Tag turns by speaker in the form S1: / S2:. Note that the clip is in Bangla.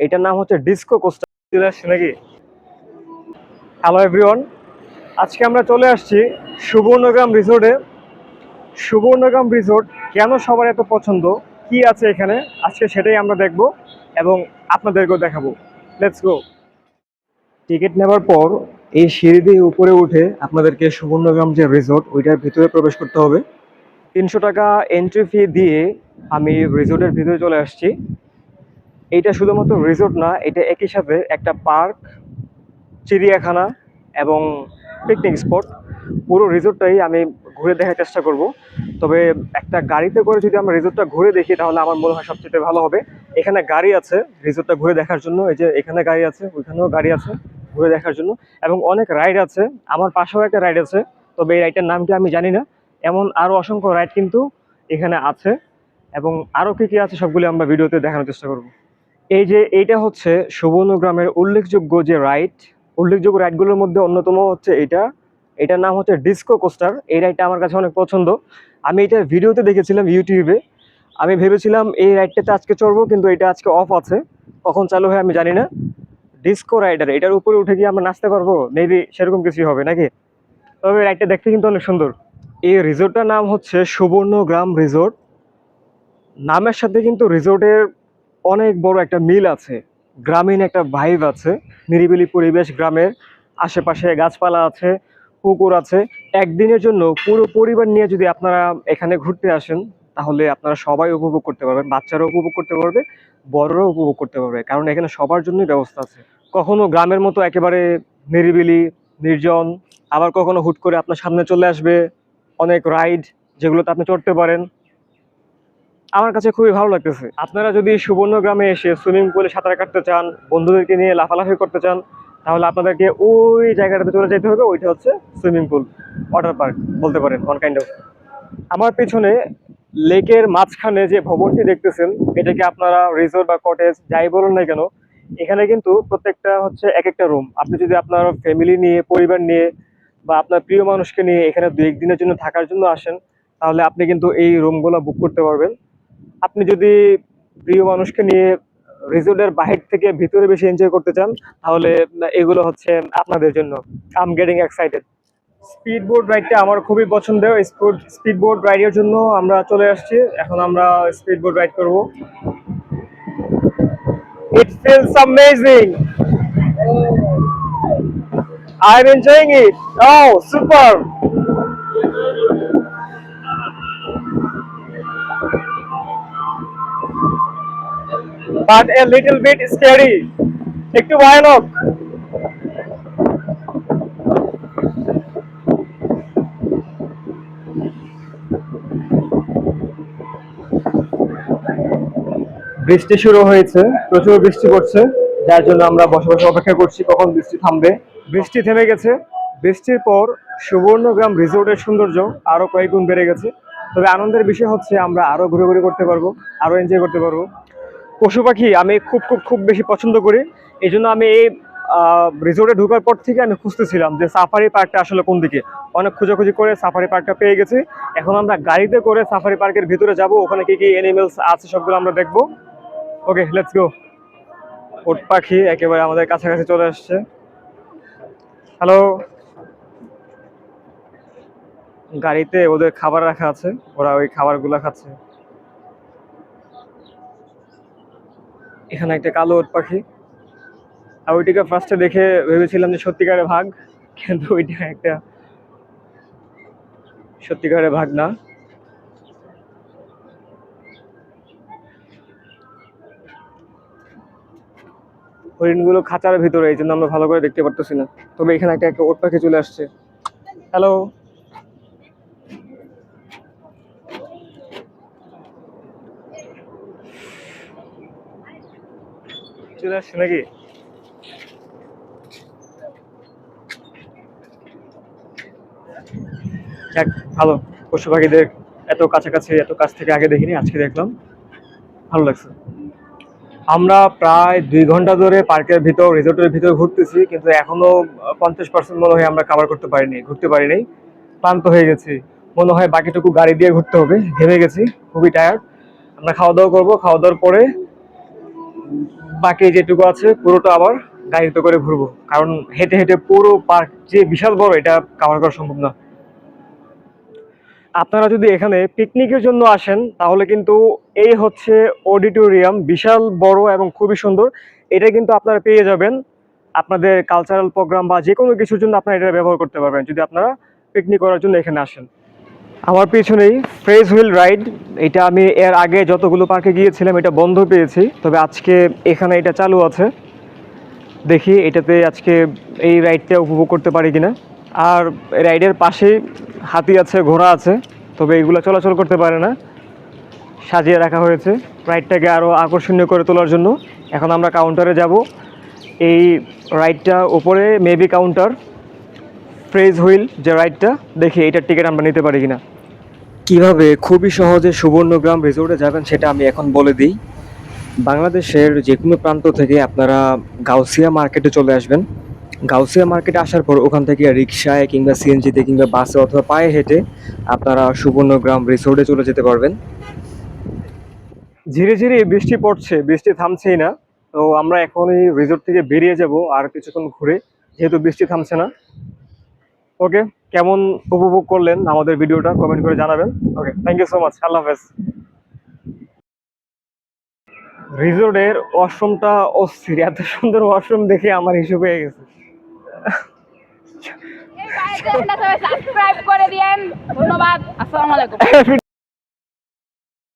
S1: এটার নাম হচ্ছে ডিস্কো কোস্টার। আসছে নাকি? হ্যালো এভরিওয়ান আজকে আমরা চলে আসছি সুবর্ণগ্রাম রিসোর্টে সুবর্ণগ্রাম রিসোর্ট কেন সবার এত পছন্দ? কি আছে এখানে? আজকে সেটাই আমরা দেখব এবং আপনাদেরকেও দেখাবো। লেটস গো টিকিট নেওয়ার পর এই সিঁড়ি দিয়ে উপরে উঠে আপনাদেরকে সুবর্ণগ্রাম যে রিসোর্ট ওইটার ভিতরে প্রবেশ করতে হবে। তিনশো টাকা এন্ট্রি ফি দিয়ে আমি রিসোর্টের ভিতরে চলে আসছি। এইটা শুধুমাত্র রিসোর্ট না, এটা একই সাথে একটা পার্ক চিড়িয়াখানা এবং পিকনিক স্পট পুরো রিসোর্টটাই আমি ঘুরে দেখার চেষ্টা করব। তবে একটা গাড়িতে করে যদি আমরা রিসোর্টটা ঘুরে দেখি, তাহলে আমার মনে হয় সবচেয়ে ভালো হবে। এখানে গাড়ি আছে রিসোর্টটা ঘুরে দেখার জন্য। এই যে এখানে গাড়ি আছে, ওইখানেও গাড়ি আছে, ঘুরে দেখার জন্য। এবং অনেক রাইড আছে, আমার পাশেও একটা রাইড আছে, তবে এই রাইডটার নামটা আমি জানি না। এমন আরও অসংখ্য রাইড কিন্তু এখানে আছে। এবং আরও কী কী আছে সবগুলি আমরা ভিডিওতে দেখানোর চেষ্টা করব। এই যে এইটা হচ্ছে সুবর্ণগ্রামের উল্লেখযোগ্য যে রাইড উল্লেখযোগ্য রাইডগুলোর মধ্যে অন্যতম হচ্ছে এটা এটার নাম হচ্ছে ডিস্কো কোস্টার এই রাইডটা আমার কাছে অনেক পছন্দ। আমি এটা ভিডিওতে দেখেছিলাম ইউটিউবে। আমি ভেবেছিলাম এই রাইডটাতে আজকে চড়বো, কিন্তু এটা আজকে অফ আছে। কখন চালু হয় আমি জানি না। ডিস্কো রাইডার এটার উপরে উঠে গিয়ে আমরা নাচতে পারব? মেবি সেরকম কিছুই হবে, নাকি? তবে রাইডটা দেখতে কিন্তু অনেক সুন্দর। এই রিসোর্টটার নাম হচ্ছে সুবর্ণগ্রাম রিসোর্ট নামের সাথে কিন্তু রিসোর্টের অনেক বড় একটা মিল আছে। গ্রামীণ একটা ভাইব আছে। নিরিবিলি পরিবেশ গ্রামের আশেপাশে গাছপালা আছে, পুকুর আছে। একদিনের জন্য পুরো পরিবার নিয়ে যদি আপনারা এখানে ঘুরতে আসেন, তাহলে আপনারা সবাই উপভোগ করতে পারবেন, বাচ্চারাও উপভোগ করতে পারবে, বড়রাও উপভোগ করতে পারবে, কারণ এখানে সবার জন্যই ব্যবস্থা আছে। কখনো গ্রামের মতো একেবারে নিরিবিলি, নির্জন, আবার কখনো হুট করে আপনার সামনে চলে আসবে অনেক রাইড যেগুলোতে আপনি চড়তে পারেন। আমার কাছে খুবই ভালো লাগতেছে। আপনারা যদি সুবর্ণগ্রামে এসে সুইমিং পুলে সাঁতার কাটতে চান, বন্ধুদেরকে নিয়ে লাফালাফি করতে চান, তাহলে আপনাদেরকে ওই জায়গাটাতে চলে যেতে হবে, ওইটা হচ্ছে সুইমিং পুল, ওয়াটার পার্ক বলতে পারেন ওয়ান কাইন্ড অফ আমার পেছনে লেকের মাঝখানে যে ভবনটি দেখতেছেন, এটাকে আপনারা রিসোর্ট বা কটেজ যাই বলুন না কেন, এখানে কিন্তু প্রত্যেকটা হচ্ছে এক একটা রুম আপনি যদি আপনার ফ্যামিলি নিয়ে, পরিবার নিয়ে বা আপনার প্রিয় মানুষকে নিয়ে এখানে দু একদিনের জন্য থাকার জন্য আসেন, তাহলে আপনি কিন্তু এই রুমগুলো বুক করতে পারবেন। আপনি যদি প্রিয় মানুষকে নিয়ে রিসোর্টের বাহির থেকে ভিতরে বেশি এনজয় করতে চান, তাহলে এগুলো হচ্ছে আপনাদের জন্য। I'm getting excited speed boat রাইডটা আমার খুবই পছন্দের। স্পিড স্পিড বোট রাইডের জন্য আমরা চলে আসছি। এখন আমরা স্পিড বোট রাইড করব। It feels amazing I am enjoying it oh super but a little bit scary. একটু ভয়ানক বৃষ্টি শুরু হয়েছে, প্রচুর বৃষ্টি পড়ছে, যার জন্য আমরা বসে বসে অপেক্ষা করছি কখন বৃষ্টি থামবে। বৃষ্টি থেমে গেছে, বৃষ্টির পর সুবর্ণগ্রাম রিসোর্টের সৌন্দর্য আরও কয়েক গুণ বেড়ে গেছে। তবে আনন্দের বিষয় হচ্ছে আমরা আরও ঘুরে ঘুরে করতে পারব, আরও এনজয় করতে পারব। পশু পাখি আমি খুব খুব খুব বেশি পছন্দ করি। এই জন্য আমি এই রিসোর্টে ঢোকার পর থেকে আমি খুঁজতেছিলাম যে সাফারি পার্কটা আসলে কোন দিকে। অনেক খোঁজাখুঁজি করে সাফারি পার্কটা পেয়ে গেছি। এখন আমরা গাড়িতে করে সাফারি পার্কের ভিতরে যাব। ওখানে কি কি অ্যানিমেলস আছে সবগুলো আমরা দেখব। ওকে লেটস গো ওট পাখি একেবারে আমাদের কাছাকাছি চলে আসছে। হ্যালো গাড়িতে ওদের খাবার রাখা আছে। ওরা ওই খাবারগুলো খাচ্ছে। এখানে একটা কালো ওট পাখি। আর ওইটাকে ফার্স্টে দেখে ভেবেছিলাম যে সত্যিকারের ভাগ, কিন্তু ওইটা একটা সত্যিকারের ভাগ না। হরিণগুলো খাঁচার ভিতরে, এই জন্য আমরা ভালো করে দেখতে পারতেছি না। তবে এখানে একটা একটা ওট পাখি চলে আসছে। হ্যালো চলে আসছে নাকি? ভালো। পশু এত কাছাকাছি, এত কাছ থেকে আগে দেখিনি, আজকে দেখলাম। ভালো লাগছে। আমরা প্রায় দুই ঘণ্টা ধরে পার্কের ভিতর, রিসোর্টের ভিতর ঘুরতেছি, কিন্তু এখনও পঞ্চাশ পার্সেন্ট মনে হয় আমরা কাভার করতে পারিনি, ঘুরতে পারিনি। ক্লান্ত হয়ে গেছি। মনে হয় বাকিটুকু গাড়ি দিয়ে ঘুরতে হবে। ঘেমে গেছি, খুবই টায়ার্ড আমরা খাওয়া দাওয়া করব। খাওয়া দাওয়ার পরে বাকি যেটুকু আছে, পুরোটা আবার গাড়িতে করে ঘুরবো। কারণ হেঁটে হেঁটে পুরো পার্ক যে বিশাল বড়, এটা কাভার করা সম্ভব না। আপনারা যদি এখানে পিকনিকের জন্য আসেন, তাহলে কিন্তু এই হচ্ছে অডিটোরিয়াম, বিশাল বড় এবং খুবই সুন্দর। এটা কিন্তু আপনারা পেয়ে যাবেন। আপনাদের কালচারাল প্রোগ্রাম বা যে কোনো কিছুর জন্য আপনারা এটা ব্যবহার করতে পারবেন, যদি আপনারা পিকনিক করার জন্য এখানে আসেন। আমার পিছনেই ফ্রেজ হুইল রাইড এটা আমি এর আগে যতগুলো পার্কে গিয়েছিলাম, এটা বন্ধ পেয়েছি। তবে আজকে এখানে এটা চালু আছে। দেখি এটাতে আজকে এই রাইডটা উপভোগ করতে পারি কিনা। আর রাইডের পাশেই হাতি আছে, ঘোড়া আছে, তবে এগুলো চলাচল করতে পারে না। সাজিয়ে রাখা হয়েছে। রাইডটাকে আরও আকর্ষণীয় করে তোলার জন্য। এখন আমরা কাউন্টারে যাব। এই রাইডটা ওপরে মেবি কাউন্টার ফ্রেজ হুইল যে রাইডটা দেখি এটার টিকিট আমরা নিতে পারি কিনা। কীভাবে খুবই সহজে সুবর্ণগ্রাম রিসোর্টে যাবেন সেটা আমি এখন বলে দিই। বাংলাদেশের যে কোনো প্রান্ত থেকে আপনারা গাউসিয়া মার্কেটে চলে আসবেন। গাউসিয়া মার্কেটে আসার পর ওখান থেকে রিক্সায় কিংবা সিএনজিতে কিংবা বাসে অথবা পায়ে হেঁটে আপনারা সুবর্ণগ্রাম রিসোর্টে চলে যেতে পারবেন। ধীরে ধীরে বৃষ্টি পড়ছে বৃষ্টি থামছেই না। তো আমরা এখন এই রিসোর্ট থেকে বেরিয়ে যাব আর কিছুক্ষণ ঘুরে যেহেতু বৃষ্টি থামছে না। ওকে কেমন উপভোগ করলেন আমাদের ভিডিওটা? কমেন্ট করে জানাবেন। Okay thank you so much আল্লাহ হাফেজ। রিজোর্টের ওয়াশরুমটা অস্থির। এত সুন্দর ওয়াশরুম দেখে আমার হিসেবে হয়ে গেছে।
S2: সাবস্ক্রাইব করে দিয়েন। ধন্যবাদ। আসসালামু আলাইকুম।